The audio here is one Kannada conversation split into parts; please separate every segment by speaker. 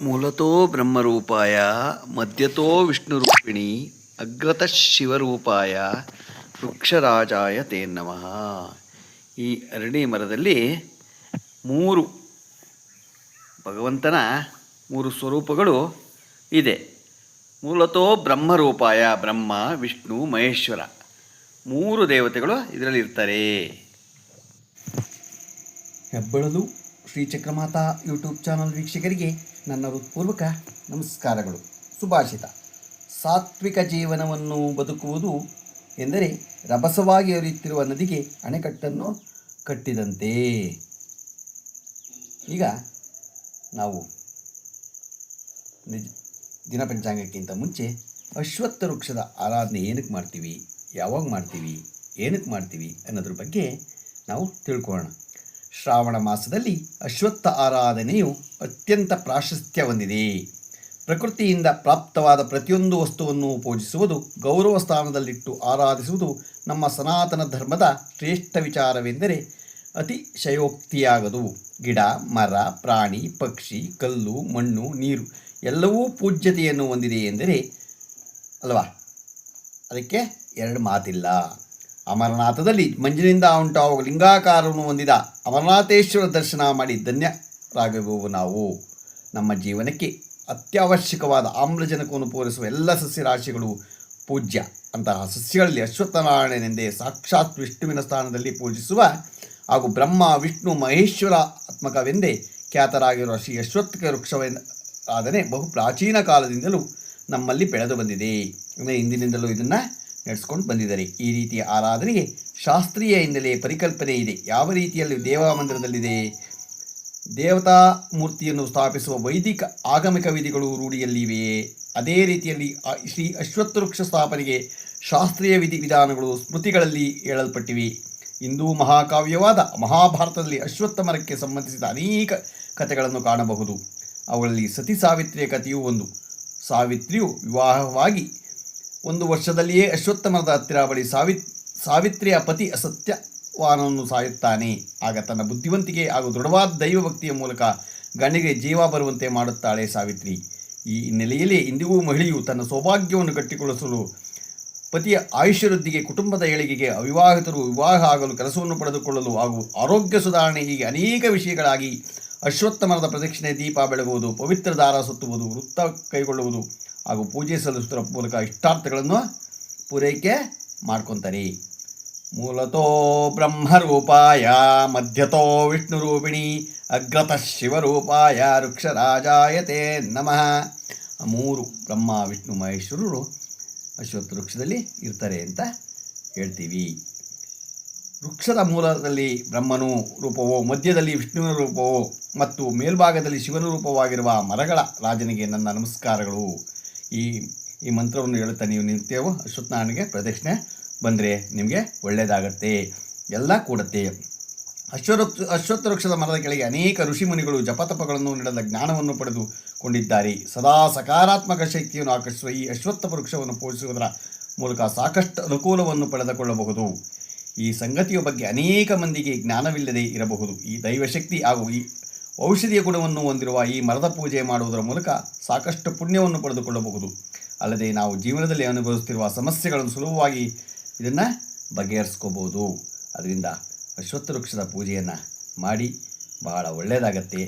Speaker 1: ಮೂಲತೋ ಬ್ರಹ್ಮರೂಪಾಯ, ಮಧ್ಯತೋ ವಿಷ್ಣುರೂಪಿಣಿ ಅಗ್ರತಃ ಶಿವರೂಪಾಯ ವೃಕ್ಷರಾಜಾಯ ತೇ ನಮಃ. ಈ ಅರಣಿ ಮರದಲ್ಲಿ ಮೂರು ಭಗವಂತನ ಮೂರು ಸ್ವರೂಪಗಳು ಇದೆ. ಮೂಲತೋ ಬ್ರಹ್ಮರೂಪಾಯ, ಬ್ರಹ್ಮ, ವಿಷ್ಣು, ಮಹೇಶ್ವರ. ಮೂರು ದೇವತೆಗಳು ಇದರಲ್ಲಿ ಇರ್ತಾರೆ. ಹೆಬ್ಬಳಲು ಶ್ರೀ ಚಕ್ರಮಾತಾ ಯೂಟ್ಯೂಬ್ ಚಾನಲ್ ವೀಕ್ಷಕರಿಗೆ ನನ್ನ ಹೃತ್ಪೂರ್ವಕ ನಮಸ್ಕಾರಗಳು. ಸುಭಾಷಿತ. ಸಾತ್ವಿಕ ಜೀವನವನ್ನು ಬದುಕುವುದು ಎಂದರೆ ರಭಸವಾಗಿ ಹರಿಯುತ್ತಿರುವ ನದಿಗೆ ಅಣೆಕಟ್ಟನ್ನು ಕಟ್ಟಿದಂತೆ. ಈಗ ನಾವು ನಿಜ ದಿನ ಪಂಚಾಂಗಕ್ಕಿಂತ ಮುಂಚೆ ಅಶ್ವತ್ಥ ವೃಕ್ಷದ ಆರಾಧನೆ ಏನಕ್ಕೆ ಮಾಡ್ತೀವಿ? ಯಾವಾಗ ಮಾಡ್ತೀವಿ? ಏನಕ್ಕೆ ಮಾಡ್ತೀವಿ? ಅನ್ನೋದ್ರ ಬಗ್ಗೆ ನಾವು ತಿಳ್ಕೊಳ್ಳೋಣ. ಶ್ರಾವಣ ಮಾಸದಲ್ಲಿ ಅಶ್ವತ್ಥ ಆರಾಧನೆಯು ಅತ್ಯಂತ ಪ್ರಾಶಸ್ತ್ಯ ಹೊಂದಿದೆ. ಪ್ರಕೃತಿಯಿಂದ ಪ್ರಾಪ್ತವಾದ ಪ್ರತಿಯೊಂದು ವಸ್ತುವನ್ನು ಪೂಜಿಸುವುದು, ಗೌರವ ಸ್ಥಾನದಲ್ಲಿಟ್ಟು ಆರಾಧಿಸುವುದು ನಮ್ಮ ಸನಾತನ ಧರ್ಮದ ಶ್ರೇಷ್ಠ ವಿಚಾರವೆಂದರೆ ಅತಿಶಯೋಕ್ತಿಯಾಗದು ಗಿಡ, ಮರ, ಪ್ರಾಣಿ, ಪಕ್ಷಿ, ಕಲ್ಲು, ಮಣ್ಣು, ನೀರು ಎಲ್ಲವೂ ಪೂಜ್ಯತೆಯನ್ನು ಹೊಂದಿದೆ ಎಂದರೆ ಅಲ್ವಾ? ಅದಕ್ಕೆ ಎರಡು ಮಾತಿಲ್ಲ. ಅಮರನಾಥದಲ್ಲಿ ಮಂಜಿನಿಂದ ಉಂಟಾಗುವ ಲಿಂಗಾಕಾರವನ್ನು ಹೊಂದಿದ ಅಮರನಾಥೇಶ್ವರ ದರ್ಶನ ಮಾಡಿ ಧನ್ಯರಾಗುವೆವು ನಾವು. ನಮ್ಮ ಜೀವನಕ್ಕೆ ಅತ್ಯವಶ್ಯಕವಾದ ಆಮ್ಲಜನಕವನ್ನು ಪೂರೈಸುವ ಎಲ್ಲ ಸಸ್ಯರಾಶಿಗಳು ಪೂಜ್ಯ. ಅಂತಹ ಸಸ್ಯಗಳಲ್ಲಿ ಅಶ್ವತ್ಥನಾರಾಯಣನೆಂದೇ ಸಾಕ್ಷಾತ್ ವಿಷ್ಣುವಿನ ಸ್ಥಾನದಲ್ಲಿ ಪೂಜಿಸುವ ಹಾಗೂ ಬ್ರಹ್ಮ, ವಿಷ್ಣು, ಮಹೇಶ್ವರ ಆತ್ಮಕವೆಂದೇ ಖ್ಯಾತರಾಗಿರುವ ಶ್ರೀ ಅಶ್ವತ್ಥ ವೃಕ್ಷವೆಂದ ಬಹು ಪ್ರಾಚೀನ ಕಾಲದಿಂದಲೂ ನಮ್ಮಲ್ಲಿ ಬೆಳೆದು ಬಂದಿದೆ. ಅಂದರೆ ಇಂದಿನಿಂದಲೂ ಇದನ್ನು ನಡೆಸ್ಕೊಂಡು ಬಂದಿದ್ದಾರೆ. ಈ ರೀತಿಯ ಆರಾಧನೆಗೆ ಶಾಸ್ತ್ರೀಯ ಹಿನ್ನೆಲೆ ಪರಿಕಲ್ಪನೆ ಇದೆ. ಯಾವ ರೀತಿಯಲ್ಲಿ ದೇವ ಮಂದಿರದಲ್ಲಿದೆ? ದೇವತಾ ಮೂರ್ತಿಯನ್ನು ಸ್ಥಾಪಿಸುವ ವೈದಿಕ ಆಗಮಿಕ ವಿಧಿಗಳು ರೂಢಿಯಲ್ಲಿವೆಯೇ? ಅದೇ ರೀತಿಯಲ್ಲಿ ಶ್ರೀ ಅಶ್ವತ್ಥ ವೃಕ್ಷ ಸ್ಥಾಪನೆಗೆ ಶಾಸ್ತ್ರೀಯ ವಿಧಿ ವಿಧಾನಗಳು ಸ್ಮೃತಿಗಳಲ್ಲಿ ಹೇಳಲ್ಪಟ್ಟಿವೆ. ಹಿಂದೂ ಮಹಾಕಾವ್ಯವಾದ ಮಹಾಭಾರತದಲ್ಲಿ ಅಶ್ವತ್ಥ ಮರಕ್ಕೆ ಸಂಬಂಧಿಸಿದ ಅನೇಕ ಕಥೆಗಳನ್ನು ಕಾಣಬಹುದು. ಅವುಗಳಲ್ಲಿ ಸತಿ ಸಾವಿತ್ರಿಯ ಕಥೆಯೂ ಒಂದು. ಸಾವಿತ್ರಿಯು ವಿವಾಹವಾಗಿ ಒಂದು ವರ್ಷದಲ್ಲಿಯೇ ಅಶ್ವತ್ಥಮರದ ಹತ್ತಿರ ಬಳಿ ಸಾವಿ ಸಾವಿತ್ರಿಯ ಪತಿ ಅಸತ್ಯವಾನನ್ನು ಸಾಯುತ್ತಾನೆ. ಆಗ ತನ್ನ ಬುದ್ಧಿವಂತಿಕೆ ಹಾಗೂ ದೃಢವಾದ ದೈವಭಕ್ತಿಯ ಮೂಲಕ ಗಂಡಿಗೆ ಜೀವ ಬರುವಂತೆ ಮಾಡುತ್ತಾಳೆ ಸಾವಿತ್ರಿ. ಈ ಹಿನ್ನೆಲೆಯಲ್ಲಿ ಇಂದಿಗೂ ಮಹಿಳೆಯು ತನ್ನ ಸೌಭಾಗ್ಯವನ್ನು ಕಟ್ಟಿಕೊಳ್ಳಿಸಲು ಪತಿಯ ಆಯುಷ್ಯವೃದ್ಧಿಗೆ ಕುಟುಂಬದ ಏಳಿಗೆಗೆ ಅವಿವಾಹಿತರು ವಿವಾಹ ಆಗಲು ಕೆಲಸವನ್ನು ಪಡೆದುಕೊಳ್ಳಲು ಹಾಗೂ ಆರೋಗ್ಯ ಸುಧಾರಣೆ ಹೀಗೆ ಅನೇಕ ವಿಷಯಗಳಾಗಿ ಅಶ್ವತ್ಥಮರದ ಪ್ರದಕ್ಷಿಣೆ ದೀಪ ಬೆಳಗುವುದು, ಪವಿತ್ರ ದಾರ ಸುತ್ತುವುದು, ವೃತ್ತ ಕೈಗೊಳ್ಳುವುದು ಹಾಗೂ ಪೂಜೆ ಸಲ್ಲಿಸುವುದರ ಮೂಲಕ ಇಷ್ಟಾರ್ಥಗಳನ್ನು ಪೂರೈಕೆ ಮಾಡ್ಕೊತಾರೆ. ಮೂಲತೋ ಬ್ರಹ್ಮರೂಪಾಯ, ಮಧ್ಯತೋ ವಿಷ್ಣು ರೂಪಿಣಿ ಅಗ್ರತಃ ಶಿವರೂಪಾಯ ವೃಕ್ಷರಾಜಾಯತೆ ನಮಃ. ಮೂರು ಬ್ರಹ್ಮ, ವಿಷ್ಣು, ಮಹೇಶ್ವರರು ಅಶ್ವತ್ಥ ವೃಕ್ಷದಲ್ಲಿ ಇರ್ತಾರೆ ಅಂತ ಹೇಳ್ತೀವಿ. ವೃಕ್ಷದ ಮೂಲದಲ್ಲಿ ಬ್ರಹ್ಮನು ರೂಪವೋ, ಮಧ್ಯದಲ್ಲಿ ವಿಷ್ಣುವಿನ ರೂಪವೋ ಮತ್ತು ಮೇಲ್ಭಾಗದಲ್ಲಿ ಶಿವನ ರೂಪವಾಗಿರುವ ಮರಗಳ ರಾಜನಿಗೆ ನನ್ನ ನಮಸ್ಕಾರಗಳು. ಈ ಈ ಮಂತ್ರವನ್ನು ಹೇಳುತ್ತಾ ನೀವು ನಿತ್ಯವೂ ಅಶ್ವತ್ಥನಾರಾಯಣಿಗೆ ಪ್ರದಕ್ಷಿಣೆ ಬಂದರೆ ನಿಮಗೆ ಒಳ್ಳೆಯದಾಗತ್ತೆ ಎಲ್ಲ ಕೂಡತ್ತೆ. ಅಶ್ವರಕ್ಷ ಅಶ್ವತ್ಥ ವೃಕ್ಷದ ಮರದ ಕೆಳಗೆ ಅನೇಕ ಋಷಿಮುನಿಗಳು ಜಪತಪಗಳನ್ನು ನೀಡದ ಜ್ಞಾನವನ್ನು ಪಡೆದುಕೊಂಡಿದ್ದಾರೆ ಸದಾ ಸಕಾರಾತ್ಮಕ ಶಕ್ತಿಯನ್ನು ಆಕರ್ಷಿಸುವ ಈ ಅಶ್ವತ್ಥ ವೃಕ್ಷವನ್ನು ಪೋಷಿಸುವುದರ ಮೂಲಕ ಸಾಕಷ್ಟು ಅನುಕೂಲವನ್ನು ಪಡೆದುಕೊಳ್ಳಬಹುದು. ಈ ಸಂಗತಿಯ ಬಗ್ಗೆ ಅನೇಕ ಮಂದಿಗೆ ಜ್ಞಾನವಿಲ್ಲದೆ ಇರಬಹುದು. ಈ ದೈವಶಕ್ತಿ ಹಾಗೂ ಈ ಔಷಧಿಯ ಗುಣವನ್ನು ಹೊಂದಿರುವ ಈ ಮರದ ಪೂಜೆ ಮಾಡುವುದರ ಮೂಲಕ ಸಾಕಷ್ಟು ಪುಣ್ಯವನ್ನು ಪಡೆದುಕೊಳ್ಳಬಹುದು. ಅಲ್ಲದೆ ನಾವು ಜೀವನದಲ್ಲಿ ಅನುಭವಿಸುತ್ತಿರುವ ಸಮಸ್ಯೆಗಳನ್ನು ಸುಲಭವಾಗಿ ಇದನ್ನು ಬಗೆಹರಿಸ್ಕೋಬೋದು ಅದರಿಂದ ಅಶ್ವತ್ಥ ವೃಕ್ಷದ ಪೂಜೆಯನ್ನು ಮಾಡಿ ಬಹಳ ಒಳ್ಳೆಯದಾಗತ್ತೆ.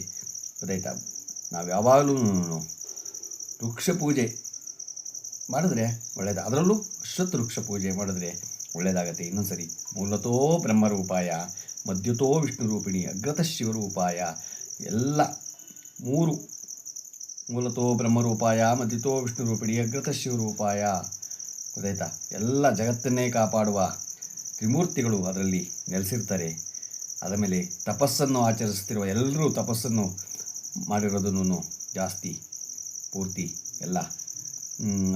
Speaker 1: ಗೊತ್ತಾಯ್ತಾ? ನಾವು ಯಾವಾಗಲೂ ವೃಕ್ಷ ಪೂಜೆ ಮಾಡಿದ್ರೆ ಒಳ್ಳೆಯದು? ಅದರಲ್ಲೂ ಅಶ್ವತ್ಥ ವೃಕ್ಷ ಪೂಜೆ ಮಾಡಿದ್ರೆ ಒಳ್ಳೆಯದಾಗತ್ತೆ. ಇನ್ನೊಂದು ಸರಿ ಮೂಲತೋ ಬ್ರಹ್ಮರೂಪಾಯ, ಮಧ್ಯತೋ ವಿಷ್ಣು ರೂಪಿಣಿ ಅಗ್ರತ ಶಿವರೂಪಾಯ ಎಲ್ಲ ಮೂರು ಮೂಲತೋ ಬ್ರಹ್ಮರೂಪಾಯ ಮತಿತೋ ವಿಷ್ಣು ರೂಪಿಣಿ ಅಗ್ರತ ಶಿವರೂಪಾಯ ಗೊತ್ತಾಯ್ತಾ? ಎಲ್ಲ ಜಗತ್ತನ್ನೇ ಕಾಪಾಡುವ ತ್ರಿಮೂರ್ತಿಗಳು ಅದರಲ್ಲಿ ನೆಲೆಸಿರ್ತಾರೆ. ಅದರ ಮೇಲೆ ತಪಸ್ಸನ್ನು ಆಚರಿಸ್ತಿರುವ ಎಲ್ಲರೂ ತಪಸ್ಸನ್ನು ಮಾಡಿರೋದನ್ನು ಜಾಸ್ತಿ ಪೂರ್ತಿ ಎಲ್ಲ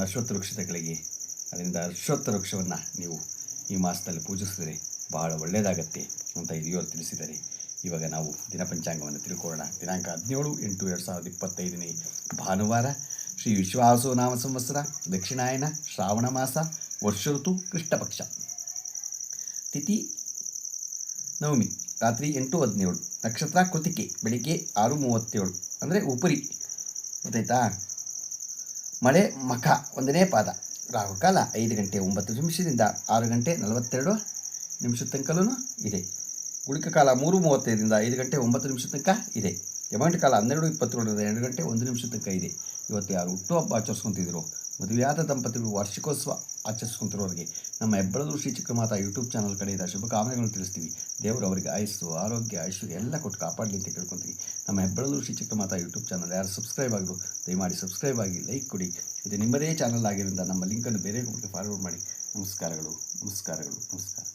Speaker 1: ಅಶ್ವತ್ಥ ವೃಕ್ಷದ ಅದರಿಂದ ಅಶ್ವತ್ಥ ವೃಕ್ಷವನ್ನು ನೀವು ಈ ಮಾಸದಲ್ಲಿ ಪೂಜಿಸಿದರೆ ಬಹಳ ಒಳ್ಳೆಯದಾಗತ್ತೆ ಅಂತ ಹಿರಿಯವರು ತಿಳಿಸಿದ್ದಾರೆ. ಇವಾಗ ನಾವು ದಿನ ಪಂಚಾಂಗವನ್ನು ತಿಳ್ಕೊಳ್ಳೋಣ. ದಿನಾಂಕ ಹದಿನೇಳು, ಎಂಟು, ಎರಡು ಸಾವಿರದ ಇಪ್ಪತ್ತೈದನೇ ಭಾನುವಾರ. ಶ್ರೀ ವಿಶ್ವಾಸೋ ನಾಮ ಸಂವತ್ಸರ, ದಕ್ಷಿಣಾಯನ ಶ್ರಾವಣ ಮಾಸ, ವರ್ಷ ಋತು, ಕೃಷ್ಣಪಕ್ಷ. ತಿಥಿ, ನವಮಿ, ರಾತ್ರಿ ಎಂಟು ಹದಿನೇಳು. ನಕ್ಷತ್ರ ಕೃತಿಕೆ, ಬೆಳಿಗ್ಗೆ ಆರು ಮೂವತ್ತೇಳು. ಅಂದರೆ ಉಪರಿ. ಗೊತ್ತಾಯ್ತಾ? ಮಳೆ, ಮಖ, ಒಂದನೇ ಪಾದ. ರಾಹುಕಾಲ, ಐದು ಗಂಟೆ ಒಂಬತ್ತು ನಿಮಿಷದಿಂದ ಆರು ಗಂಟೆ ನಲವತ್ತೆರಡು ನಿಮಿಷದ ತನಕಲೂ ಇದೆ. ಗುಳಿಕ ಕಾಲ ಮೂರು ಮೂವತ್ತೈದರಿಂದ ಐದು ಗಂಟೆ ಒಂಬತ್ತು ನಿಮಿಷ ತನಕ ಇದೆ. ಎಮೌಂಟ್ ಕಾಲ ಹನ್ನೆರಡು ಇಪ್ಪತ್ತೇಳರಿಂದ ಎರಡು ಗಂಟೆ ಒಂದು ನಿಮಿಷ ತನಕ ಇದೆ. ಇವತ್ತು ಯಾರು ಹುಟ್ಟುಹಬ್ಬ ಆಚರಿಸ್ಕೊತಿದ್ರು ಮದುವೆಯಾದ ದಂಪತಿಗಳು ವಾರ್ಷಿಕೋತ್ಸವ ಆಚರಿಸ್ಕೊಂತಿರೋರಿಗೆ, ನಮ್ಮ ಹೆಬ್ಬಳದು ಶ್ರೀ ಚಿಕ್ಕಮಾತಾ ಯೂಟ್ಯೂಬ್ ಚಾನಲ್ ಕಡೆಯಿಂದ ಶುಭಕಾಮನೆಗಳನ್ನು ತಿಳಿಸ್ತೀವಿ. ದೇವರು ಅವರಿಗೆ ಆಯಸ್ಸು, ಆರೋಗ್ಯ, ಐಶ್ವರ್ಯ ಎಲ್ಲ ಕೊಟ್ಟು ಕಾಪಾಡಲಿ ಅಂತ ಕೇಳ್ಕೊತೀವಿ. ನಮ್ಮ ಹೆಬ್ಬಳದು ಶ್ರೀ ಚಿಕ್ಕಮಾತಾ ಯೂಟ್ಯೂಬ್ ಚಾನಲ್ ಯಾರು ಸಬ್ಸ್ಕ್ರೈಬ್ ಆಗಿರು ದಯಮಾಡಿ ಸಬ್ಸ್ಕ್ರೈಬ್ ಆಗಿ, ಲೈಕ್ ಕೊಡಿ. ಇದು ನಿಮ್ಮದೇ ಚಾನಲ್ ಆಗಿರೋದ್ರಿಂದ ನಮ್ಮ ಲಿಂಕನ್ನು ಬೇರೆ ಫಾರ್ವರ್ಡ್ ಮಾಡಿ. ನಮಸ್ಕಾರಗಳು ನಮಸ್ಕಾರಗಳು, ನಮಸ್ಕಾರ.